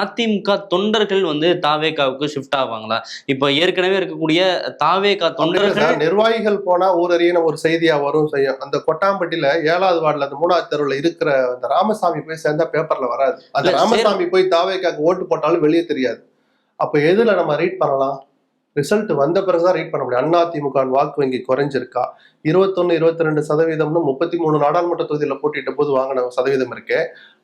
அதிமுக தொண்டர்கள் வந்து தாவேகாவுக்கு ஷிஃப்ட் ஆவாங்களா? இப்ப ஏற்கனவே இருக்கக்கூடிய தாவேகா தொண்டர்கள் நிர்வாகிகள் போனா ஊரறியன ஒரு செய்தியா வரும் செய்யும். அந்த கொட்டாம்பட்டியில ஏழாவது வார்டுல அந்த மூணாவது தெருவுல இருக்கிற அந்த ராமசாமி போய் சேர்ந்தா பேப்பர்ல வராது. அந்த ராமசாமி போய் தாவேக்காக்கு ஓட்டு போட்டாலும் வெளியே தெரியாது. அப்ப எதுல நம்ம ரீட் பண்ணலாம்? ரிசல்ட் வந்த பிறகுதான் ரீட் பண்ண முடியும். அண்ணா திமுக வாக்கு வங்கி குறைஞ்சிருக்கா? இருபத்தொன்னு இருபத்தி ரெண்டு சதவீதம்னு முப்பத்தி மூணு நாடாளுமன்ற தொகுதியில போட்டிட்ட போது வாங்கின சதவீதம் இருக்கே.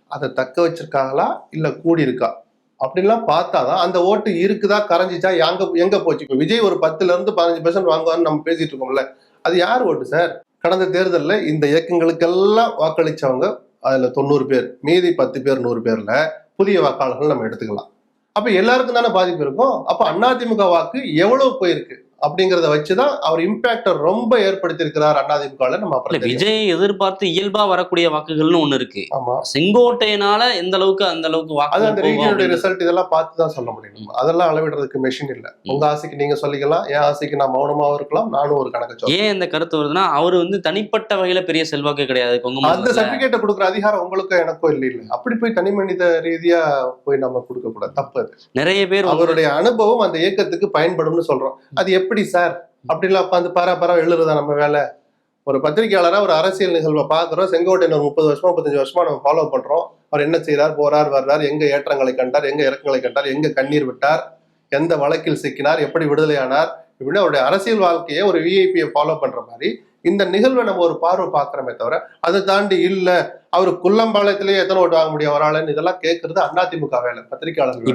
அதை தக்க வச்சிருக்காங்களா? இல்ல கூடி இருக்கா அப்படின்லாம் பார்த்தாதான் அந்த ஓட்டு இருக்குதா கரைஞ்சிச்சா எங்க எங்க போச்சு? இப்ப விஜய் ஒரு பத்துல இருந்து பதினஞ்சு பெர்சன்ட் வாங்குவான்னு நம்ம பேசிட்டு இருக்கோம்ல. அது யார் ஓட்டு சார்? கடந்த தேர்தலில் இந்த இயக்கங்களுக்கெல்லாம் வாக்களிச்சவங்க அதுல தொண்ணூறு பேர் மீதி பத்து பேர் நூறு பேர்ல புதிய வாக்காளர்கள் நம்ம எடுத்துக்கலாம். அப்ப எல்லாருக்கும் தானே பாதிப்பு இருக்கும்? அப்ப அதிமுக வாக்கு எவ்வளவு போயிருக்கு? அப்படிங்கறத வச்சுதான் அவர் இம்பாக்ட ரொம்ப ஏற்படுத்தியிருக்கிறார் அதிமுகல நம்ம அப்புறம். விஜய் எதிர்பார்த்து இயல்பா வரக்கூடிய வாக்குகள்னு ஒண்ணு இருக்கு. ஆமா. செங்கோட்டையனால எந்த அளவுக்கு அந்த அளவுக்கு வாக்கு அந்த ரீஜனுடைய ரிசல்ட் இதெல்லாம் பார்த்து தான் சொல்ல முடியும். நம்ம. அதெல்லாம் அளவிடுறதுக்கு மெஷின் இல்ல. உங்க ஆசைக்கு நீங்க சொல்லிக்கலாம் என் ஆசைக்கு நான் மௌனமாவும் இருக்கலாம் நானும் ஒரு கணக்கு ஏன் இந்த கருத்து வருதுன்னா அவர் வந்து தனிப்பட்ட வகையில பெரிய செல்வாக்கு கிடையாது அந்த சர்டிபிகேட்டை கொடுக்குற அதிகாரம் உங்களுக்கும் எனக்கும் இல்லை இல்ல அப்படி போய் தனி மனித ரீதியா போய் நம்ம கொடுக்க கூடாது தப்பு நிறைய பேர் அவருடைய அனுபவம் அந்த இயக்கத்துக்கு பயன்படும்னு சொல்றோம். அது எப்படி சார்? அப்படிலாம் உட்காந்து பாரா பாரா எழுதுறதா நம்ம வேலை? ஒரு பத்திரிகையாளராக ஒரு அரசியல் நிகழ்வை பாக்குறோம் செங்கோட்டையன் ஒரு முப்பது வருஷமா முப்பத்தஞ்சு வருஷமா நம்ம ஃபாலோ பண்றோம். அவர் என்ன செய்றார்? போறார் வர்றார் எங்க ஏற்றங்களை கண்டார் எங்க இறக்கங்களை கண்டார் எங்க கண்ணீர் விட்டார் எந்த வழக்கில் சிக்கினார் எப்படி விடுதலையானார் இப்படின்னு அவருடைய அரசியல் வாழ்க்கையை ஒரு விஐபியை ஃபாலோ பண்ற மாதிரி இந்த நிகழ்வை நம்ம ஒரு பார்வை பார்க்குறோமே தவிர அதை தாண்டி இல்ல அவர் குள்ளம்பாளையத்திலேயே எத்தனை ஓட்டு வாங்க முடியும்? அவராளன்னு இதெல்லாம் கேட்கறது அதிமுக வேலை பத்திரிகையாளர்கள் வேலை.